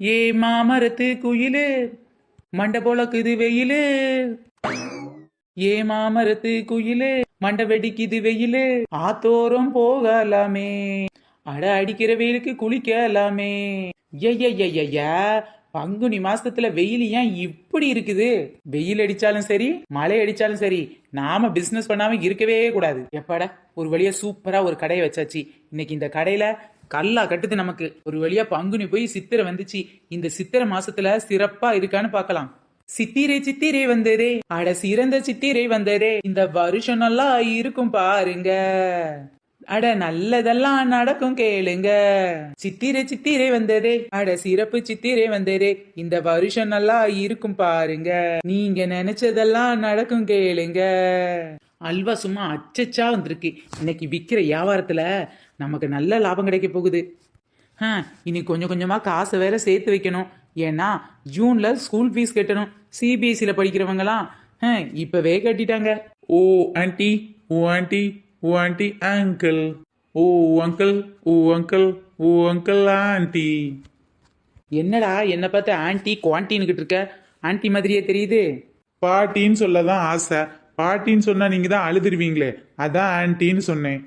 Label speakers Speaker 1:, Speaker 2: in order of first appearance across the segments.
Speaker 1: ஏ மாமரத்து குயிலு மண்டை போலக்குது வெயிலு. ஏ மாமரத்து குயிலு மண்டை வெடிக்குது வெயிலு. ஆத்தோரம் போகலாமே. அட அடிக்கிற வெயிலுக்கு குளிக்கலாமே. ஐயா பங்குனி மாசத்துல வெயில் ஏன் இப்படி இருக்குது? வெயில் அடிச்சாலும் சரி மழை அடிச்சாலும் சரி நாம பிசினஸ் பண்ணாம இருக்கவே கூடாது. எப்பாடா ஒரு வழியா சூப்பரா ஒரு கடையை வச்சாச்சு. இன்னைக்கு இந்த கடையில கல்லா கட்டுது நமக்கு. ஒரு வழியா பங்குனி போய் சித்திரை வந்துச்சு. இந்த சித்திரை மாசத்துல சிறப்பா இருக்கான்னு பாக்கலாம் சித்திரை சித்திரை வந்ததே. அட சிறந்த சித்திரை வந்ததே. இந்த வருஷம் நல்லா இருக்கும் பாருங்க. அட நல்லதெல்லாம் நடக்கும் கேளுங்க. சித்திரை சித்திரை வந்ததே. அட சிறப்பு சித்திரை வந்ததே. இந்த வருஷம் நல்லா இருக்கும் பாருங்க. நீங்க நினைச்சதெல்லாம் நடக்கும் கேளுங்க. அல்வா சும்மா அச்சச்சா வந்திருக்கு. இன்னைக்கு விக்கிற வியாபாரத்துல நமக்கு நல்ல லாபம் கிடைக்க போகுது. ஆ இனி கொஞ்சம் கொஞ்சமா காசை வேற சேர்த்து வைக்கணும். ஏன்னா ஜூன்ல ஸ்கூல் ஃபீஸ் கட்டணும். சிபிஎஸ்சியில் படிக்கிறவங்கலாம் ஆ, இப்பவே கட்டிட்டாங்க.
Speaker 2: ஓ aunty oh aunty oh aunty uncle oh uncle oh uncle oh uncle aunty
Speaker 1: என்னடா என்னை பார்த்து ஆன்ட்டி குவான்டின்னுக்கிட்டு இருக்க? ஆன்ட்டி மாதிரியே தெரியுது.
Speaker 2: பாட்டின்னு சொல்ல தான் ஆசை. பாட்டின்னு சொன்னா நீங்க தான் அழுதுருவீங்களே. அதான் ஆன்ட்டின்னு சொன்னேன்.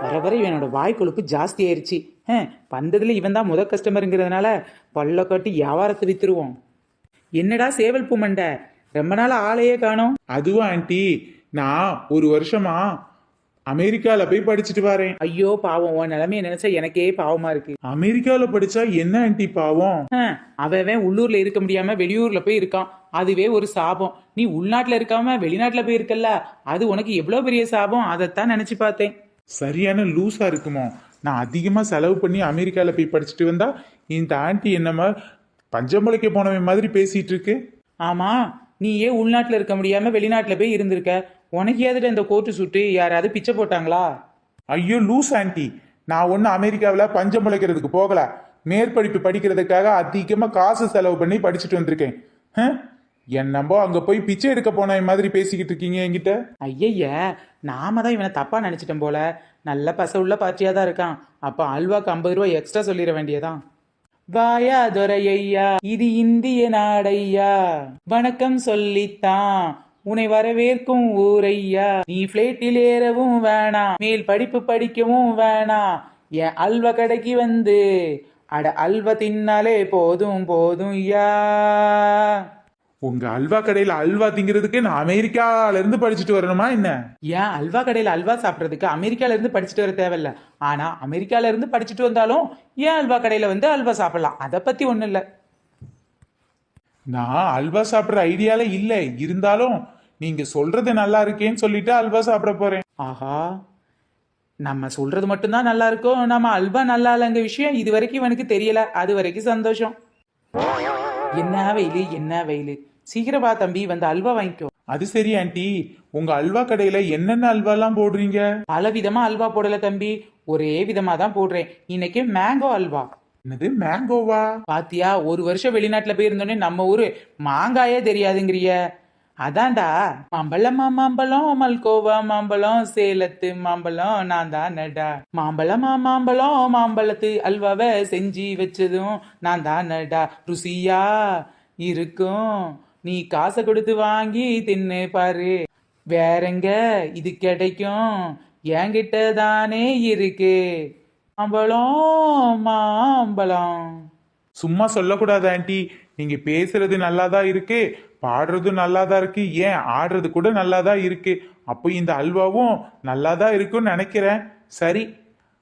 Speaker 1: வர வர இவனோட வாய் கொழுப்பு ஜாஸ்தி ஆயிருச்சு. ஆ, வந்ததுல இவன் தான் முத கஸ்டமருங்கிறதுனால பல்ல கட்டி வியாபாரத்தை வித்துருவோம் என்னடா சேவல் பூமண்ட? ரொம்ப நாள் ஆளையே காணோம்.
Speaker 2: அதுவும் ஆண்டி. நான் ஒரு வருஷமா அமெரிக்கால போய் படிச்சுட்டு வரேன்.
Speaker 1: ஐயோ பாவம். உன் நிலைமைய நினைச்சா எனக்கே பாவமா இருக்கு.
Speaker 2: அமெரிக்கால படிச்சா என்ன ஆண்டி பாவம்?
Speaker 1: அவன் உள்ளூர்ல இருக்க முடியாம வெளியூர்ல போய் இருக்கான். அதுவே ஒரு சாபம். நீ உள்நாட்டுல இருக்காம வெளிநாட்டுல போய் இருக்கல்ல? அது உனக்கு எவ்வளவு பெரிய சாபம்? அதைத்தான் நினைச்சு பார்த்தேன்.
Speaker 2: சரியான லூசா இருக்குமோ? நான் அதிகமா செலவு பண்ணி அமெரிக்கால போய் படிச்சுட்டு வந்தா இந்த ஆண்டி என்னமா பஞ்சமுளைக்க போனவன் மாதிரி பேசிட்டு இருக்கு.
Speaker 1: ஆமா நீ ஏன் உள்நாட்டுல இருக்க முடியாம வெளிநாட்டுல போய் இருந்திருக்க? உனக்கு ஏதுட இந்த கோட்டு சுட்டு யாராவது பிச்சை போட்டாங்களா?
Speaker 2: ஐயோ லூஸ் ஆண்டி. நான் ஒன்றும் அமெரிக்காவில் பஞ்சம் முளைக்கிறதுக்கு போகல. மேற்படிப்பு படிக்கிறதுக்காக அதிகமாக காசு செலவு பண்ணி படிச்சுட்டு வந்திருக்கேன். என்னம்போ அங்க போய் பிச்சை எடுக்க போன மாதிரி பேசிக்கிட்டு இருக்கீங்க என்கிட்ட?
Speaker 1: ஐயய்ய நாம தான் இவனை தப்பா நினைச்சிட்டோம் போல. நல்ல பச உள்ள பாத்தியா தான் இருக்கான். அப்ப அல்வாக்கு ஐம்பது ரூபாய் எக்ஸ்ட்ரா சொல்லிட வேண்டியதான். வாயா துரையா இது இந்திய நாடையா வணக்கம் சொல்லித்தான் உன்னை வரவேற்கும் ஊரையா நீ பிளேட்டில் ஏறவும் வேணாம் மேல் படிப்பு படிக்கவும் வேணாம் என் அல்வா கடைக்கு வந்து அட அல்வா தின்னாலே போதும் போதும் யா
Speaker 2: உங்க அல்வா கடையில் அல்வா திங்கிறதுக்கு நான் அமெரிக்கால இருந்து படிச்சுட்டு வரணுமா என்ன?
Speaker 1: ஏன் அல்வா கடையில் அல்வா சாப்பிட்றதுக்கு அமெரிக்கால இருந்து படிச்சுட்டு வர தேவையில்ல. ஆனா அமெரிக்கால இருந்து படிச்சுட்டு வந்தாலும் ஏன் அல்வா கடையில வந்து அல்வா சாப்பிடலாம்? அதை பத்தி ஒண்ணும் இல்ல.
Speaker 2: நான் அல்வா சாப்பிட்ற ஐடியால இல்லை. இருந்தாலும் நீங்க சொல்றது நல்லா இருக்கேன்னு சொல்லிட்டு அல்வா சாப்பிட போறேன்.
Speaker 1: ஆஹா. நம்ம சொல்றது மட்டும்தான் நல்லா இருக்கும் நம்ம அல்வா நல்லா இல்லைங்க விஷயம் இது வரைக்கும் இவனுக்கு தெரியல. அது வரைக்கும் சந்தோஷம். என்ன வெயிலு? என்ன வெயிலு? சீக்கிரம் வா தம்பி வந்து அல்வா வாங்கிக்கோ.
Speaker 2: அது சரி ஆண்டி. உங்க அல்வா கடையில என்னென்ன அல்வாலாம் போடுறீங்க?
Speaker 1: பல விதமா அல்வா போடல தம்பி. ஒரே விதமா தான் போடுறேன். இன்னைக்கு மேங்கோ அல்வா.
Speaker 2: என்னது மேங்கோவா
Speaker 1: பாத்தியா ஒரு வருஷம் வெளிநாட்டுல போய் இருந்தோடனே நம்ம ஊரு மாங்காயே தெரியாதுங்கிறிய. அதான்டா. மாம்பழமா மாம்பழம் மல்கோவா மாம்பழம் சேலத்து மாம்பழம் நான் தான் நடா மாம்பழமா மாம்பழம் மாம்பழத்து அல்வாவை செஞ்சு வச்சதும் நான் தான் நடா ருசியா இருக்கும். நீ காசை கொடுத்து வாங்கி தின்னு பாரு. வேறங்க? இது கிடைக்கும். என்கிட்ட தானே இருக்கு. மாம்பழம் மாம்பழம்.
Speaker 2: சும்மா சொல்லக்கூடாது ஆண்டி. நீங்க பேசுறது நல்லா தான் இருக்கு பாடுறதும் நல்லா தான் இருக்கு ஏன் ஆடுறது கூட நல்லா தான் இருக்கு. அப்போ இந்த அல்வாவும் நல்லா தான் இருக்கும்னு நினைக்கிறேன். சரி.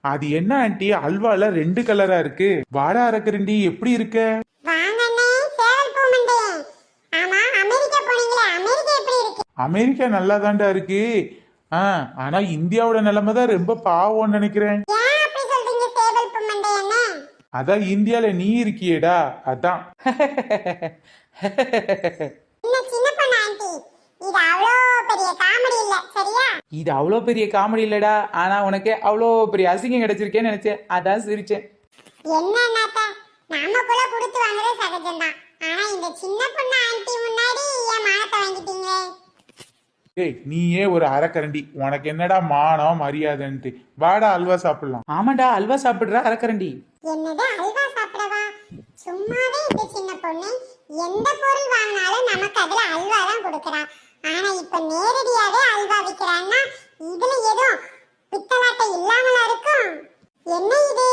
Speaker 2: அது என்ன ஆண்டி? அல்வால ரெண்டு கலரா இருக்கு. வாடா அரக்கரண்டி எப்படி இருக்க
Speaker 3: வாங்கண்ணே சேவல் பூமண்டே ஆமா அமெரிக்கா போனீங்களே அமெரிக்கா எப்படி இருக்கு
Speaker 2: அமெரிக்கா நல்லா தாண்டா இருக்கு. ஆ ஆனா இந்தியாவோட நிலைமை தான் ரொம்ப பாவம்னு நினைக்கிறேன். அதான் இந்தியால நீ இருக்கியேடா அதான்.
Speaker 3: இது அவ்வளோ பெரிய காமெடி இல்ல சரியா?
Speaker 1: இது அவ்வளோ பெரிய காமெடி இல்லடா ஆனா உனக்கு அவ்வளோ பெரிய அசிங்கம் கிடைச்சிருக்கேன்னு நினைச்சேன். அதான் சிரிச்சேன்.
Speaker 3: என்ன அண்ணாத்த? நாமக்குள்ள கொடுத்து வாங்குறது சகஜம்தான். ஆனா இந்த சின்ன பொண்ணு ஆண்டி முன்னாடி என் மானத்தை வாங்கிட்டீங்களே?
Speaker 2: ஏய் நீயே ஒரு அரக்கரண்டி. உனக்கு என்னடா மானம் மரியாதைன்ட்டு. வாடா அல்வா சாப்பிடலாம்.
Speaker 1: ஆமாண்டா அல்வா சாப்பிடுறா அரக்கரண்டி.
Speaker 3: என்னது அல்வா சாப்பிடவா? சும்மாவே இந்த சின்ன பொண்ணு. எந்த பொருள் வாங்கினாலும் நமக்கு அதுல அல்வா தான் கொடுக்கறா. ஆனா இப்ப நேரடியாவே அல்வா விக்கிறான்னா இதுல எதுவும் பித்தலாட்டை இல்லாமலா இருக்கும். என்ன இது?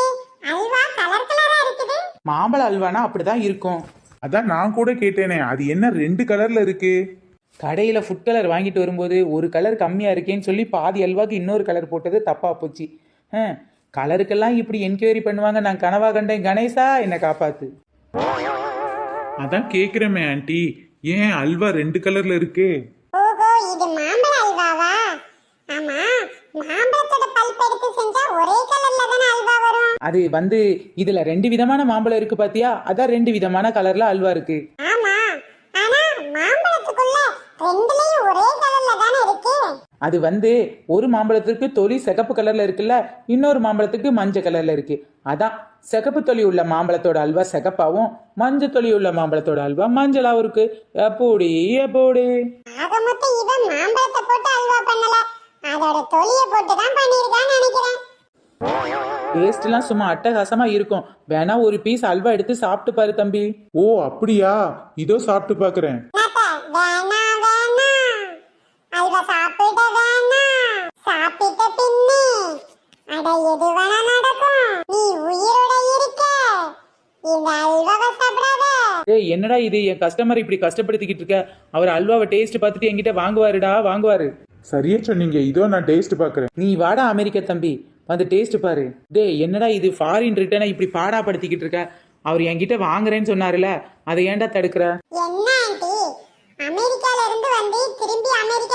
Speaker 3: அல்வா கலர் கலரா இருக்குது?
Speaker 1: மாம்பழ அல்வானா அப்படிதான் இருக்கும்.
Speaker 2: அதான் நான் கூட கேட்டேனே அது என்ன ரெண்டு கலர்ல இருக்கு?
Speaker 1: கடையில் ஃபுட் கலர் வாங்கிட்டு வரும்போது ஒரு கலர் கம்மியாக இருக்கேன்னு சொல்லி பாதி அல்வாக்கு இன்னொரு கலர் போட்டது தப்பாக போச்சு. ஆ கலருக்கெல்லாம் இப்படி என்கொயரி பண்ணுவாங்க. நான் கனவா கண்டேன். கணேசா என்னை காப்பாத்து.
Speaker 2: அதான் கேக்குறமே ஆண்டி ஏன் அல்வா ரெண்டு கலர்ல இருக்கு?
Speaker 3: ஓஹோ இது மாம்பழ அல்வாவா? ஆமா மாம்பழத்தோட பல்ப் எடுத்து செஞ்சா ஒரே கலர்ல தானே அல்வா வரும்.
Speaker 1: அது வந்து இதில் ரெண்டு விதமான மாம்பழம் இருக்கு பாத்தியா? அதான் ரெண்டு விதமான கலரில் அல்வா இருக்கு.
Speaker 3: ஆமா ஆனா மாம்பழத்துக்குள்ள ரெண்டுலயும் ஒரே கலர்ல தானே இருக்கு?
Speaker 1: அது வந்து ஒரு மாம்பழத்துக்கு தொலி சிகப்பு கலர்ல இருக்குல்ல இன்னொரு மாம்பழத்துக்கு மஞ்சள் கலர்ல இருக்கு. அதான் சிகப்பு தொலி உள்ள மாம்பழத்தோட அல்வா சிகப்பாவும் மஞ்சள் தொலி உள்ள மாம்பழத்தோட அல்வா மஞ்சளாவும் இருக்கு. எப்போடி எப்போடி
Speaker 3: ஆக மொத்தம் இவன் மாம்பழத்தை போட்டு அல்வா பண்ணல. அதோட தொலிய போட்டு தான் பண்ணிருக்கான்னு நினைக்கிறேன்.
Speaker 1: டேஸ்ட்லாம் சும்மா அட்டகாசமா இருக்கும். வேணா ஒரு பீஸ் அல்வா எடுத்து சாப்பிட்டு பாரு தம்பி.
Speaker 2: ஓ அப்படியா? இதோ சாப்பிட்டு பாக்குறேன்.
Speaker 3: வேணா அல்வா சாப்பிட வேணா சாப்பிட்ட பின்னே. அட எது வேணா நடக்கும். நீ உயிரோட இருக்க. இந்த அல்வாவை சாப்பிடாத.
Speaker 1: ஏய் என்னடா இது? என் கஸ்டமர் இப்படி கஷ்டப்படுத்திக்கிட்டு இருக்க. அவர் அல்வாவை டேஸ்ட் பார்த்துட்டு என்கிட்ட வாங்குவாருடா வாங்குவாரு.
Speaker 2: சரியா சொன்னீங்க. இதோ நான் டேஸ்ட் பாக்குறேன்
Speaker 1: நீ வாடா அமெரிக்க தம்பி. வந்து டேஸ்ட் பாரு. டேய் என்னடா இது? ஃபாரின் ரிட்டனை இப்படி பாடாப்படுத்திக்கிட்டு இருக்க? அவர் என்கிட்ட வாங்குறேன்னு சொன்னாருல. அதை ஏன்டா தடுக்கிற?
Speaker 3: என்ன ஆண்டி? அமெரிக்கால இருந்து வந்து திரும்பி அல்வா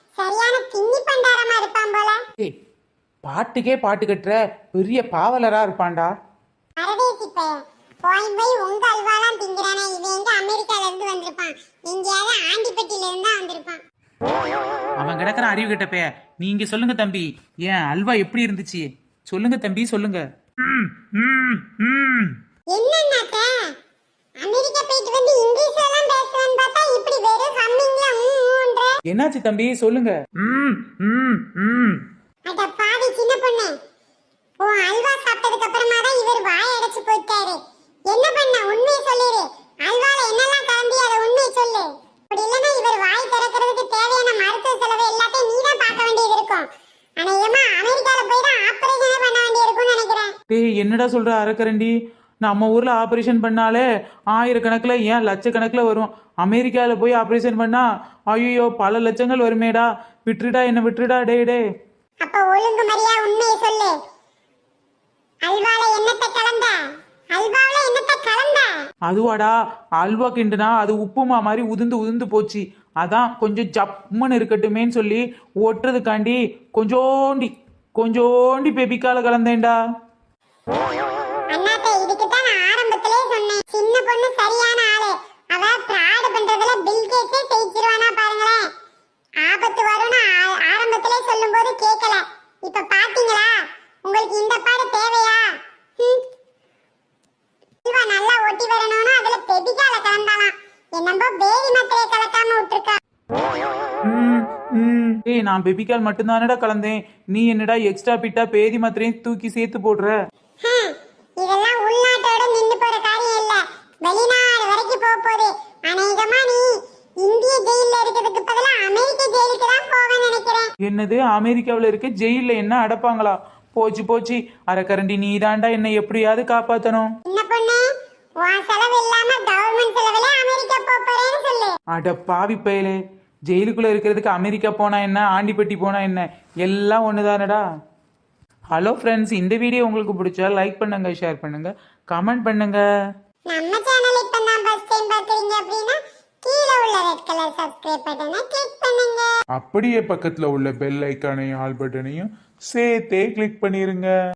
Speaker 3: சரியான திங்கி பண்டாரமா இருப்பான் போல.
Speaker 1: ஏய் பாட்டுக்கே பாட்டு கட்டுற பெரிய பாவலரா இருப்பான்டா.
Speaker 3: பரதேசி பையன் போய் போய் உங்க அல்வாலாம் திங்கிறானே இவன் எங்க அமெரிக்கால இருந்து வந்திருப்பான். எங்கேயாவது ஆண்டிப்பட்டியில இருந்து வந்திருப்பான்.
Speaker 1: அவன் கிடக்குற அறிவு கிட்ட பே நீங்க சொல்லுங்க தம்பி. ஏன் அல்வா எப்படி இருந்துச்சு? சொல்லுங்க தம்பி சொல்லுங்க.
Speaker 3: என்னன்னாக்க?
Speaker 1: என்னாச்சு தம்பி? சொல்லுங்க.
Speaker 2: ம் ம் ம்.
Speaker 3: அட பாவி சின்ன பொண்ணு. உன் அல்வா சாப்பிட்டதுக்கு அப்புறமா தான் இவர் வாய் அடைச்சு போயிட்டாரு. என்ன பண்ண? உண்மையை சொல்லிரு. அல்வால என்னெல்லாம் கலந்தி அதை உண்மையை சொல்லு. அப்படி இல்லைன்னா இவர் வாய் திறக்கிறதுக்கு தேவையான மருத்துவ செலவு எல்லாத்தையும் நீ தான் பார்க்க வேண்டியது இருக்கும். அநேகமா அமெரிக்கால போய் தான் ஆபரேஷனே பண்ண வேண்டியிருக்கும்னு நினைக்கிறேன்.
Speaker 1: டேய் என்னடா சொல்ற அரக்கரண்டி நம்ம ஊர்ல ஆபரேஷன் பண்ணாலே ஆயிரக்கணக்கில் ஏன் லட்சக்கணக்கில் வரும் அமெரிக்காவில் போய் ஆபரேஷன் பண்ணா ஐயோ பல லட்சங்கள் வருமேடா. விட்டுடா என்ன விட்டுடா டேய் டே
Speaker 3: அப்ப ஒழுங்கு மரியா உண்மையை சொல்லு. அல்வால என்னத்தை கலந்த? அல்வால என்னத்தை கலந்த?
Speaker 1: அதுவாடா அல்வா கிண்டுனா அது உப்புமா மாதிரி உதிர்ந்து உதிர்ந்து போச்சு. அதான் கொஞ்சம் ஜப்புன்னு இருக்கட்டுமேன்னு சொல்லி ஒட்டுறதுக்காண்டி கொஞ்சோண்டி கொஞ்சோண்டி பெபிக்கால கலந்தேன்டா.
Speaker 3: அண்ணாத்தே இதுக்கு தான் நான் ஆரம்பத்திலே சொன்னேன். சின்ன பொண்ணு சரியான ஆளு. அவ பிராடு பண்றதுல பில் கேட்ஸே ஜெயிச்சிருவானா பாருங்களேன். ஆபத்து வரும்னு ஆ- ஆரம்பத்திலே சொல்லும்போது கேட்கல இப்ப பாத்தீங்களா? உங்களுக்கு இந்த பாடு தேவையா? இவ நல்லா ஒட்டி வரணும்னு அதுல பெபிகால கலந்தாலாம் என்னம்போ பேரி மாத்திரையை கலக்காம விட்டுருக்கா.
Speaker 1: ஏய் நான் பெபிக்கால் மட்டும்தானடா கலந்தேன். நீ என்னடா எக்ஸ்ட்ரா பிட்டா பேதி மாத்திரையும் தூக்கி சேர்த்து போடுற?
Speaker 3: வெளிநாடு வரைக்கும் போக போகுது. அநேகமா நீ இந்திய ஜெயில்ல இருக்கிறதுக்கு பதிலா அமெரிக்க ஜெயிலுக்கு தான் போவேன்னு நினைக்கிறேன்.
Speaker 1: என்னது? அமெரிக்காவில் இருக்க ஜெயிலில் என்ன அடைப்பாங்களா? போச்சு போச்சு. அரக்கரண்டி நீ தாண்டா என்னை எப்படியாவது காப்பாத்தணும்.
Speaker 3: சின்ன பொண்ணு? உன் செலவு இல்லாம கவர்மெண்ட் செலவுல அமெரிக்கா போக போறேன்னு சொல்லு.
Speaker 1: அட பாவி பயலே. ஜெயிலுக்குள்ள இருக்கிறதுக்கு அமெரிக்கா போனா என்ன? ஆண்டிப்பட்டி போனா என்ன? எல்லாம் ஒண்ணுதானடா? ஹலோ ஃப்ரெண்ட்ஸ் இந்த வீடியோ உங்களுக்கு பிடிச்சா லைக் பண்ணுங்க ஷேர் பண்ணுங்க கமெண்ட் பண்ணுங்க.
Speaker 3: நம்ம சேனல் இப்ப தான் ஃபர்ஸ்ட் டைம் பாக்குறீங்க அப்படின்னா கீழே உள்ள ரெட் கலர் சப்ஸ்கிரைப் பட்டனை கிளிக் பண்ணுங்க.
Speaker 2: அப்படியே பக்கத்துல உள்ள பெல் ஐக்கானையும் ஆல் பட்டனையும் சேர்த்தே கிளிக் பண்ணிருங்க.